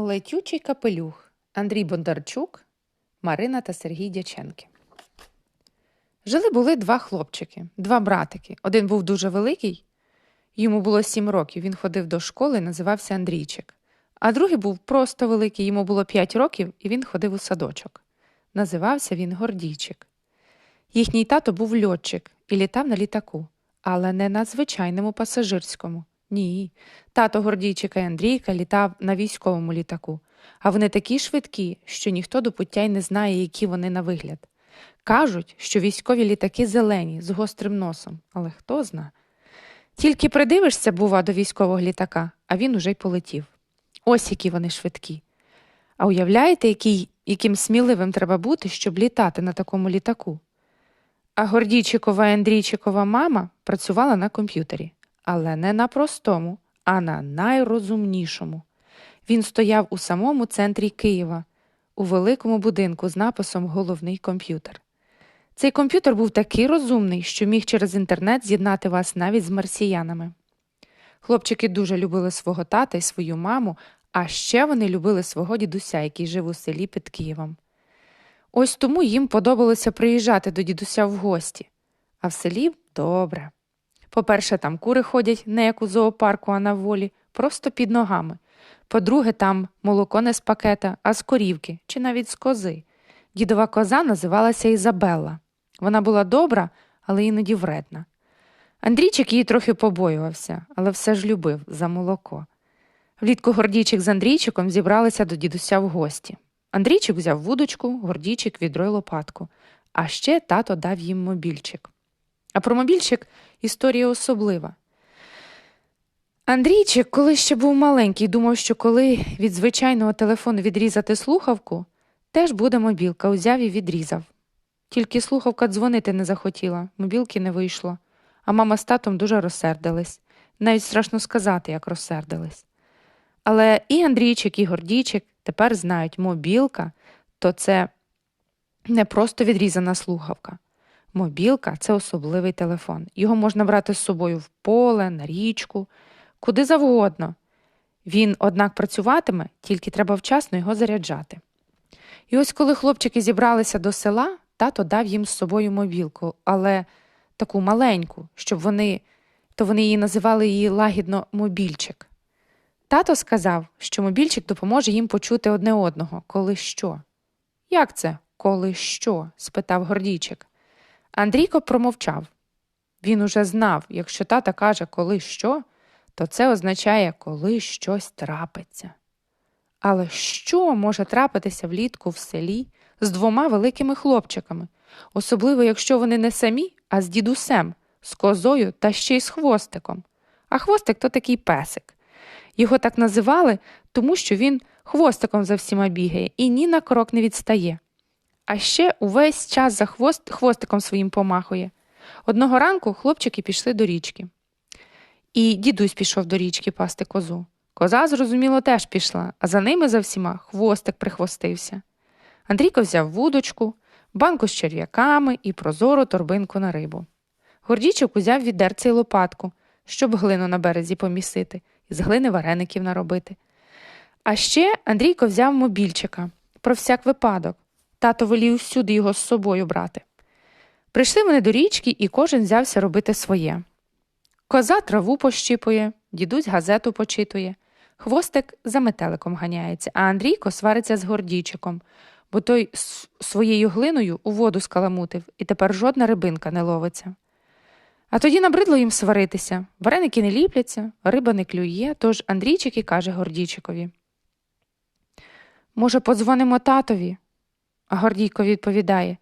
Летючий капелюх Андрій Бондарчук, Марина та Сергій Дяченки. Жили були два хлопчики, два братики. Один був дуже великий, йому було сім років. Він ходив до школи називався Андрійчик. А другий був просто великий, йому було п'ять років, і він ходив у садочок. Називався він Гордійчик. Їхній тато був льотчик і літав на літаку, але не на звичайному пасажирському. Ні, тато Гордійчика і Андрійка літав на військовому літаку, а вони такі швидкі, що ніхто до пуття й не знає, які вони на вигляд. Кажуть, що військові літаки зелені, з гострим носом, але хто зна. Тільки придивишся, бува, до військового літака, а він уже й полетів. Ось які вони швидкі. А уявляєте, який, яким сміливим треба бути, щоб літати на такому літаку? А Гордійчикова і Андрійчикова мама працювала на комп'ютері, але не на простому, а на найрозумнішому. Він стояв у самому центрі Києва, у великому будинку з написом Головний комп'ютер. Цей комп'ютер був такий розумний, що міг через інтернет з'єднати вас навіть з марсіянами. Хлопчики дуже любили свого тата і свою маму, а ще вони любили свого дідуся, який жив у селі під Києвом. Ось тому їм подобалося приїжджати до дідуся в гості, а в селі добре. По-перше, там кури ходять не як у зоопарку, а на волі, просто під ногами. По-друге, там молоко не з пакета, а з корівки чи навіть з кози. Дідова коза називалася Ізабелла. Вона була добра, але іноді вредна. Андрійчик її трохи побоювався, але все ж любив за молоко. Влітку Гордійчик з Андрійчиком зібралися до дідуся в гості. Андрійчик взяв вудочку, Гордійчик відро й лопатку, а ще тато дав їм мобільчик. А про мобільчик історія особлива. Андрійчик, коли ще був маленький, думав, що коли від звичайного телефону відрізати слухавку, теж буде мобілка, узяв і відрізав. Тільки слухавка дзвонити не захотіла, мобілки не вийшло, а мама з татом дуже розсердились. Навіть страшно сказати, як розсердились. Але і Андрійчик, і Гордійчик тепер знають, мобілка то це не просто відрізана слухавка. Мобілка це особливий телефон. Його можна брати з собою в поле, на річку, куди завгодно. Він, однак, працюватиме, тільки треба вчасно його заряджати. І ось коли хлопчики зібралися до села, тато дав їм з собою мобілку, але таку маленьку, щоб вони, то вони її називали її лагідно мобільчик. Тато сказав, що мобільчик допоможе їм почути одне одного, коли що. Як це, коли що? спитав Гордійчик. Андрійко промовчав. Він уже знав, якщо тата каже, коли що, то це означає, коли щось трапиться. Але що може трапитися влітку в селі з двома великими хлопчиками, особливо якщо вони не самі, а з дідусем, з козою та ще й з хвостиком. А хвостик то такий песик. Його так називали, тому що він хвостиком за всіма бігає і ні на крок не відстає. А ще увесь час за хвост, хвостиком своїм помахує. Одного ранку хлопчики пішли до річки. І дідусь пішов до річки пасти козу. Коза, зрозуміло, теж пішла, а за ними за всіма хвостик прихвостився. Андрійко взяв вудочку, банку з черв'яками і прозору торбинку на рибу. Гордійчик узяв відерце й лопатку, щоб глину на березі помісити, і з глини вареників наробити. А ще Андрійко взяв мобільчика про всяк випадок. Тато волів всюди його з собою брати. Прийшли вони до річки, і кожен взявся робити своє. Коза траву пощіпує, дідусь газету почитує, хвостик за метеликом ганяється, а Андрійко свариться з гордійчиком, бо той своєю глиною у воду скаламутив, і тепер жодна рибинка не ловиться. А тоді набридло їм сваритися, вареники не ліпляться, риба не клює, тож Андрійчик і каже Гордійчикові. Може, подзвонимо татові? А Гордійко відповідає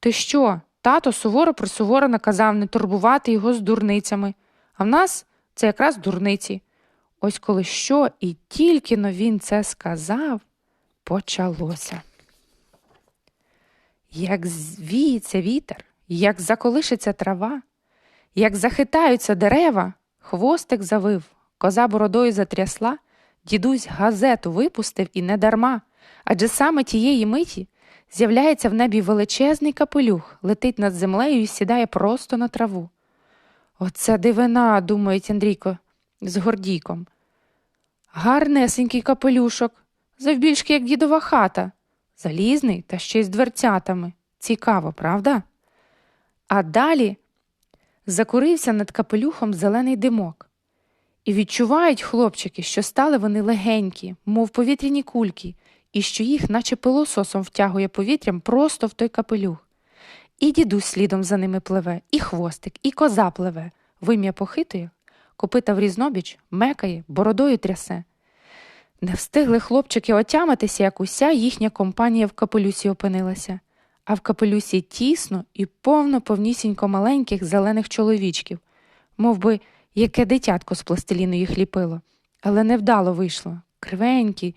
Ти що? Тато суворо присуворо наказав не турбувати його з дурницями, а в нас це якраз дурниці. Ось коли що, і тільки но він це сказав, почалося. Як звіється вітер, як заколишиться трава, як захитаються дерева, хвостик завив, коза бородою затрясла, дідусь газету випустив і не дарма, адже саме тієї миті з'являється в небі величезний капелюх, летить над землею і сідає просто на траву. Оце дивина, думає Андрійко з гордійком. Гарнесенький капелюшок, завбільшки як дідова хата, залізний та ще й з дверцятами. Цікаво, правда? А далі закурився над капелюхом зелений димок. І відчувають хлопчики, що стали вони легенькі, мов повітряні кульки, і що їх, наче пилососом, втягує повітрям просто в той капелюх. І дідусь слідом за ними пливе, і хвостик, і коза пливе, вим'я похитує, копита в різнобіч, мекає, бородою трясе. Не встигли хлопчики отямитися, як уся їхня компанія в капелюсі опинилася, а в капелюсі тісно і повно повнісінько маленьких зелених чоловічків, мов би, яке дитятко з пластиліну їх ліпило, але невдало вийшло. Кривенькі,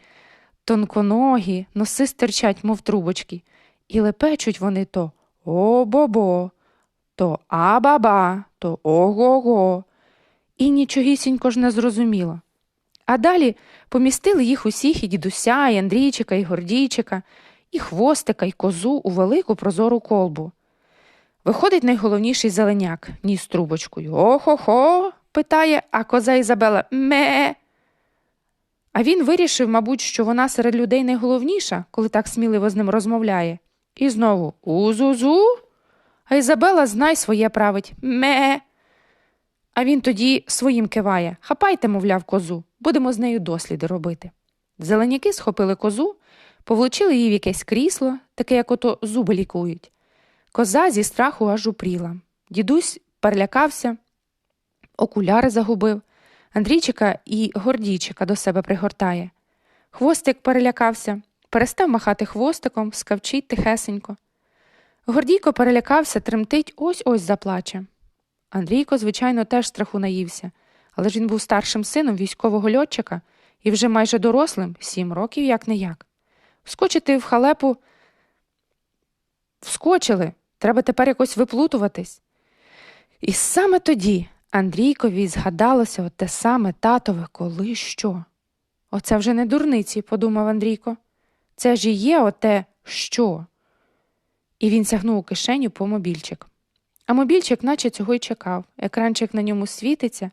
тонконогі, носи стирчать, мов трубочки, і лепечуть вони то о-бо-бо, то а-ба-ба, то ого-го. І нічогісінько ж не зрозуміло. А далі помістили їх усіх і дідуся, і Андрійчика, і Гордійчика, і хвостика, і козу у велику прозору колбу. Виходить найголовніший зеленяк, ніс трубочкою. Охо-хо, питає, а коза Ізабела ме. А він вирішив, мабуть, що вона серед людей найголовніша, коли так сміливо з ним розмовляє. І знову узузу. А Ізабела знай своє править ме. А він тоді своїм киває Хапайте, мовляв, козу, будемо з нею досліди робити. Зеленяки схопили козу, повлучили її в якесь крісло, таке, як ото зуби лікують. Коза зі страху аж упріла. Дідусь перелякався, окуляри загубив, Андрійчика і Гордійчика до себе пригортає. Хвостик перелякався, перестав махати хвостиком, скавчить тихесенько. Гордійко перелякався, тремтить, ось ось заплаче. Андрійко, звичайно, теж страху наївся, але ж він був старшим сином військового льотчика і вже майже дорослим, сім років як не як. Вскочити в халепу вскочили, треба тепер якось виплутуватись. І саме тоді Андрійкові згадалося от те саме татове, коли що. Оце вже не дурниці, подумав Андрійко. Це ж і є оте що. І він сягнув у кишеню по мобільчик. А мобільчик наче цього й чекав. Екранчик на ньому світиться,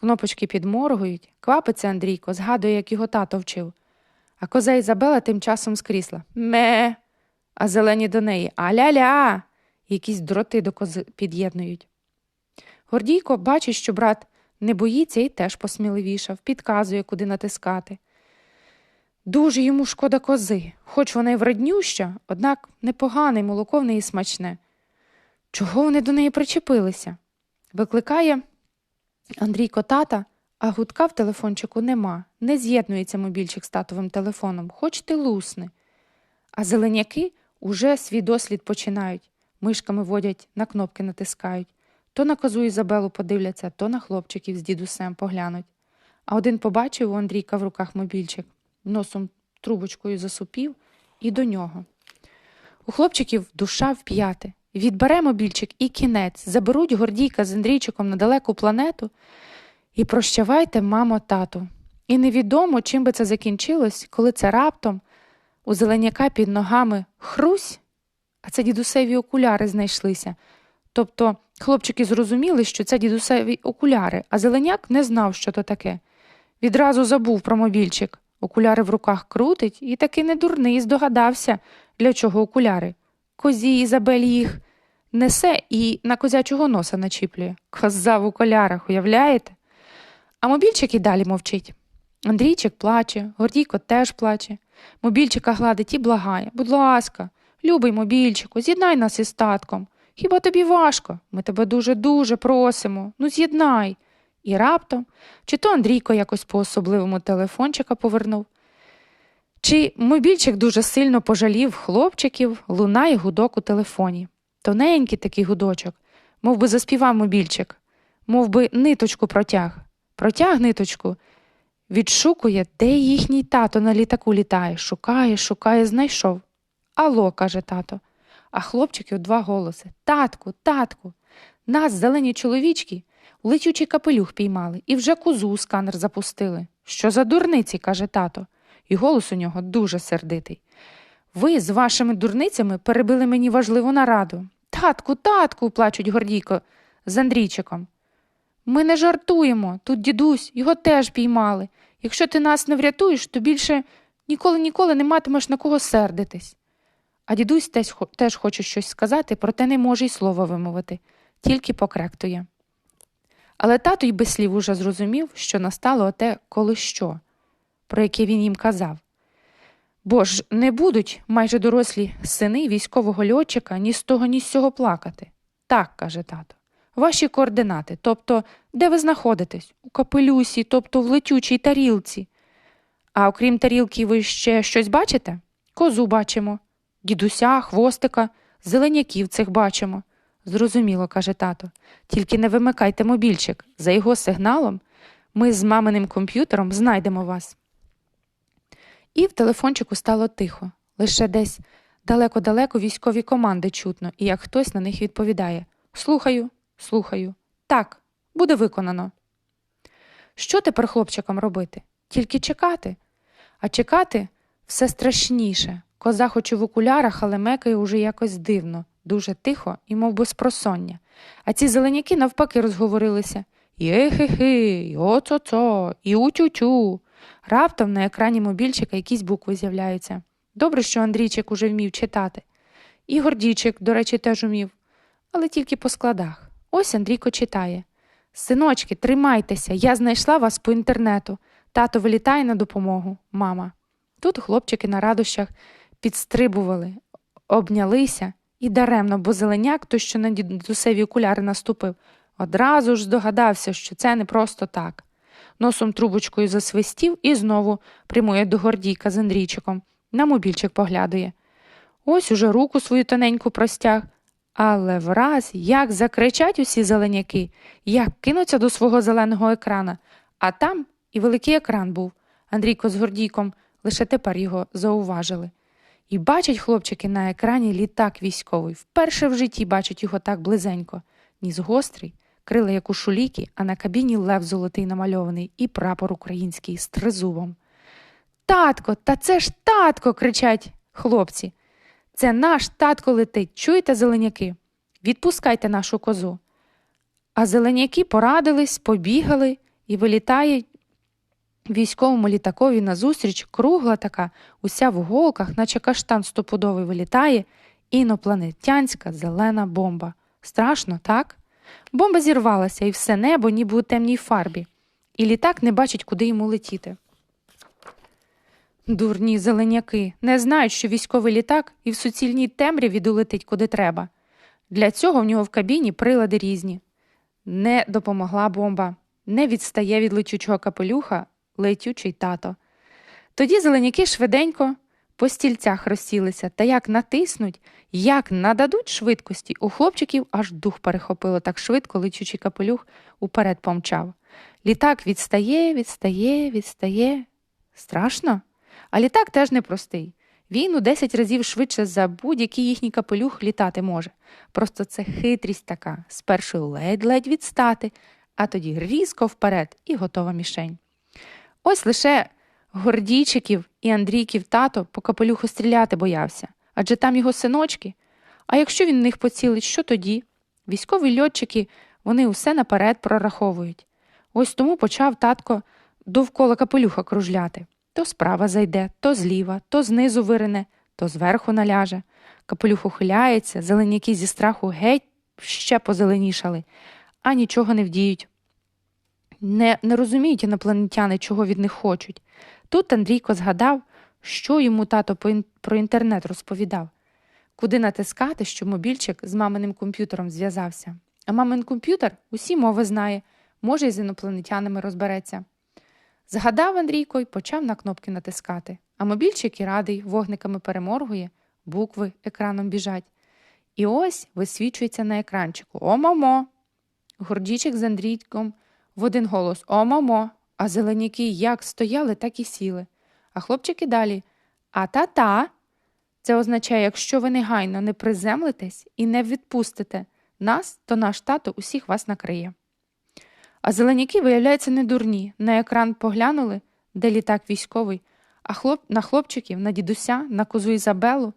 кнопочки підморгують, квапиться Андрійко, згадує, як його тато вчив. А коза Ізабела тим часом з крісла Ме. А зелені до неї Аля-ля. Якісь дроти до кози під'єднують. Гордійко бачить, що брат не боїться і теж посміливішав, підказує, куди натискати. Дуже йому шкода кози, хоч вона й вреднюща, однак непогане молоко в неї смачне. Чого вони до неї причепилися? Викликає Андрійко тата, а гудка в телефончику нема, не з'єднується мобільчик з татовим телефоном, хоч ти лусни. А зеленяки уже свій дослід починають, мишками водять, на кнопки натискають. То на козу Ізабелу подивляться, то на хлопчиків з дідусем поглянуть. А один побачив у Андрійка в руках мобільчик, носом трубочкою засупів і до нього. У хлопчиків душа вп'яти. Відбере мобільчик і кінець, заберуть Гордійка з Андрійчиком на далеку планету і прощавайте, мамо, тату. І невідомо, чим би це закінчилось, коли це раптом у зеленяка під ногами хрусь, а це дідусеві окуляри знайшлися. Тобто хлопчики зрозуміли, що це дідусеві окуляри, а зеленяк не знав, що то таке. Відразу забув про мобільчик. Окуляри в руках крутить і таки не дурний здогадався, для чого окуляри. Козі Ізабель їх несе і на козячого носа начіплює. Коза в окулярах, уявляєте? А мобільчик і далі мовчить. Андрійчик плаче, Гордійко теж плаче. Мобільчика гладить і благає. Будь ласка, любий мобільчику, з'єднай нас із татком. Хіба тобі важко? Ми тебе дуже-дуже просимо. Ну, з'єднай. І раптом, чи то Андрійко якось по особливому телефончика повернув, чи мобільчик дуже сильно пожалів хлопчиків, лунає гудок у телефоні. Тоненький такий гудочок, мов би заспівав мобільчик, мов би ниточку протяг. Протяг ниточку, відшукує, де їхній тато на літаку літає. Шукає, шукає, знайшов. Алло, каже тато. А хлопчиків два голоси Татку, татку. Нас, зелені чоловічки, у летючий капелюх піймали і вже козу у сканер запустили. Що за дурниці, каже тато, і голос у нього дуже сердитий. Ви з вашими дурницями перебили мені важливу нараду. Татку, татку, плачуть Гордійко з Андрійчиком. Ми не жартуємо. Тут дідусь, його теж піймали. Якщо ти нас не врятуєш, то більше Ніколи ніколи не матимеш на кого сердитись. А дідусь теж, хоче щось сказати, проте не може й слова вимовити, тільки покректує. Але тато й без слів уже зрозумів, що настало оте коли що, про яке він їм казав. Бо ж не будуть майже дорослі сини військового льотчика ні з того, ні з цього плакати. Так, каже тато. Ваші координати, тобто, де ви знаходитесь? У капелюсі, тобто в летючій тарілці. А окрім тарілки, ви ще щось бачите? Козу бачимо, дідуся, хвостика, зеленяків цих бачимо. Зрозуміло, каже тато. Тільки не вимикайте мобільчик. За його сигналом ми з маминим комп'ютером знайдемо вас. І в телефончику стало тихо. Лише десь далеко-далеко військові команди чутно, і як хтось на них відповідає Слухаю, слухаю. Так, буде виконано. Що тепер хлопчикам робити? Тільки чекати. А чекати все страшніше. Коза хоч і в окулярах, але мекає уже якось дивно, дуже тихо і мов би, з просоння. А ці зеленяки навпаки розговорилися. Є-хи-хи, і оцо-цо, і утю-тю. Раптом на екрані мобільчика якісь букви з'являються. Добре, що Андрійчик уже вмів читати. І Гордійчик, до речі, теж умів, але тільки по складах. Ось Андрійко читає. Синочки, тримайтеся, я знайшла вас по інтернету. Тато вилітає на допомогу, мама. Тут хлопчики на радощах підстрибували, обнялися і даремно, бо зеленяк, той, що на дідусеві окуляри наступив, одразу ж здогадався, що це не просто так. Носом трубочкою засвистів і знову прямує до Гордійка з Андрійчиком. На мобільчик поглядує. Ось уже руку свою тоненьку простяг. Але враз як закричать усі зеленяки, як кинуться до свого зеленого екрана, а там і великий екран був. Андрійко з Гордійком лише тепер його зауважили. І бачать хлопчики на екрані літак військовий. Вперше в житті бачать його так близенько. Ніс гострий, крила як у шуліки, а на кабіні лев золотий намальований і прапор український з тризубом. Татко, та це ж татко. кричать хлопці. Це наш татко летить. Чуєте, зеленяки? Відпускайте нашу козу. А зеленяки порадились, побігали і вилітає військовому літакові назустріч кругла така, уся в голках, наче каштан стопудовий вилітає, інопланетянська зелена бомба. Страшно, так? Бомба зірвалася, і все небо ніби у темній фарбі, і літак не бачить, куди йому летіти. Дурні зеленяки не знають, що військовий літак і в суцільній темряві долетить куди треба. Для цього в нього в кабіні прилади різні. Не допомогла бомба, не відстає від летючого капелюха летючий тато. Тоді зеленяки швиденько по стільцях розсілися та як натиснуть, як нададуть швидкості, у хлопчиків аж дух перехопило так швидко летючий капелюх уперед помчав. Літак відстає, відстає, відстає. Страшно? А літак теж непростий. Він у 10 разів швидше за будь-який їхній капелюх літати може. Просто це хитрість така. Спершу ледь-ледь відстати, а тоді різко вперед і готова мішень. Ось лише Гордійчиків і Андрійків тато по капелюху стріляти боявся, адже там його синочки. А якщо він в них поцілить, що тоді? Військові льотчики, вони усе наперед прораховують. Ось тому почав татко довкола капелюха кружляти. То справа зайде, то зліва, то знизу вирине, то зверху наляже. Капелюх ухиляється, зеленяки зі страху геть ще позеленішали, а нічого не вдіють. Не, не розуміють інопланетяни, чого від них хочуть. Тут Андрійко згадав, що йому тато про інтернет розповідав, куди натискати, щоб мобільчик з маминим комп'ютером зв'язався. А мамин комп'ютер усі мови знає, може, і з інопланетянами розбереться. Згадав Андрійко і почав на кнопки натискати, а мобільчик і радий вогниками переморгує, букви екраном біжать. І ось висвічується на екранчику О-мамо! Гордічик з Андрійком в один голос О-мамо! А зеленяки як стояли, так і сіли. А хлопчики далі А-та-та. Це означає, якщо ви негайно не приземлитесь і не відпустите нас, то наш тато усіх вас накриє. А зеленяки, виявляється, не дурні. На екран поглянули, де літак військовий, а хлоп... на хлопчиків, на дідуся, на козу Ізабелу.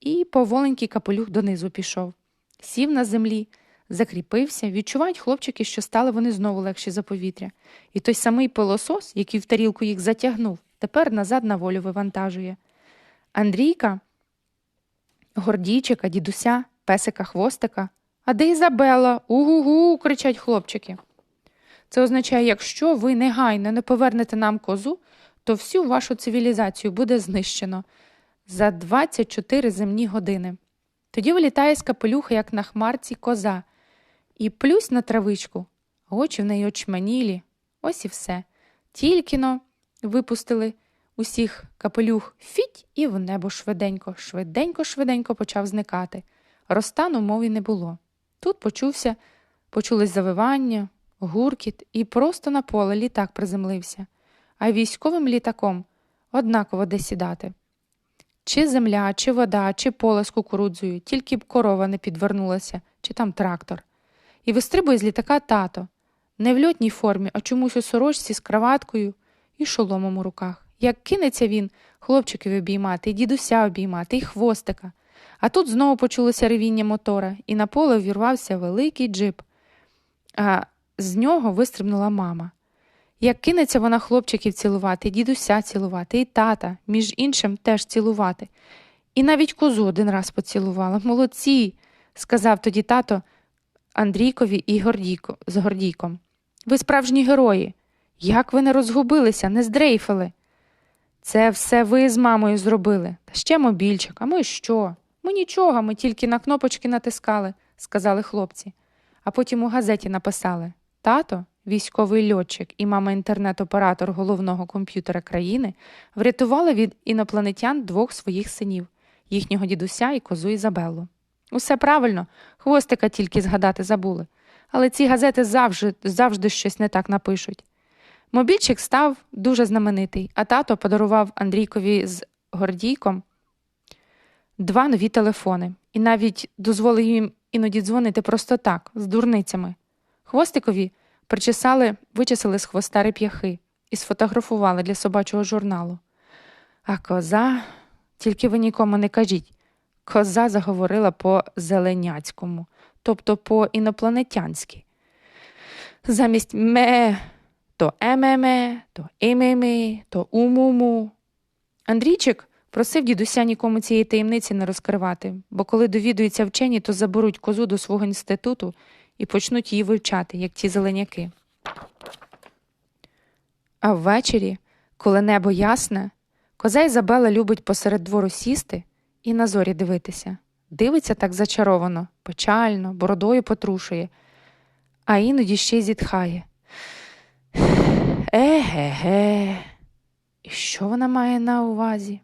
І поволенький капелюх донизу пішов. Сів на землі, закріпився, відчувають хлопчики, що стали вони знову легші за повітря. І той самий пилосос, який в тарілку їх затягнув, тепер назад на волю вивантажує. Андрійка, гордійчика, дідуся, песика, хвостика. А де Ізабела? Угу-гу, кричать хлопчики. Це означає, якщо ви негайно не повернете нам козу, то всю вашу цивілізацію буде знищено за 24 земні години. Тоді вилітає з капелюха, як на хмарці, коза, і плюсь на травичку, очі в неї очманілі. Ось і все. Тільки-но випустили усіх капелюх фіть і в небо швиденько, швиденько, швиденько почав зникати. Розстану мові не було. Тут почувся, почулись завивання, гуркіт, і просто на поле літак приземлився, а військовим літаком однаково де сідати. Чи земля, чи вода, чи поле з кукурудзою, тільки б корова не підвернулася, чи там трактор. І вистрибує з літака тато, не в льотній формі, а чомусь у сорочці з краваткою і шоломом у руках. Як кинеться він хлопчиків обіймати, і дідуся обіймати, і хвостика. А тут знову почулося ревіння мотора, і на поле ввірвався великий джип. А з нього вистрибнула мама. Як кинеться вона хлопчиків цілувати, і дідуся цілувати, і тата, між іншим, теж цілувати. І навіть козу один раз поцілувала. Молодці, сказав тоді тато Андрійкові і Гордійко, з Гордійком. Ви справжні герої. Як ви не розгубилися, не здрейфили? Це все ви з мамою зробили. Та ще мобільчик. А ми що? Ми нічого, ми тільки на кнопочки натискали, сказали хлопці. А потім у газеті написали Тато, військовий льотчик і мама інтернет-оператор головного комп'ютера країни, врятували від інопланетян двох своїх синів, їхнього дідуся і козу Ізабеллу. Усе правильно, хвостика тільки згадати забули. Але ці газети завжди, завжди щось не так напишуть. Мобільчик став дуже знаменитий, а тато подарував Андрійкові з Гордійком два нові телефони і навіть дозволив їм іноді дзвонити просто так, з дурницями. Хвостикові причесали, вичесали з хвоста реп'яхи і сфотографували для собачого журналу. А коза, тільки ви нікому не кажіть, коза заговорила по зеленяцькому, тобто по інопланетянськи. Замість ме, то емеме, то імеме, то умуму. Андрійчик просив дідуся нікому цієї таємниці не розкривати, бо коли довідуються вчені, то заберуть козу до свого інституту і почнуть її вивчати, як ті зеленяки. А ввечері, коли небо ясне, коза Ізабела любить посеред двору сісти і на зорі дивитися. Дивиться так зачаровано, печально, бородою потрушує, а іноді ще й зітхає. Еге-ге. І що вона має на увазі?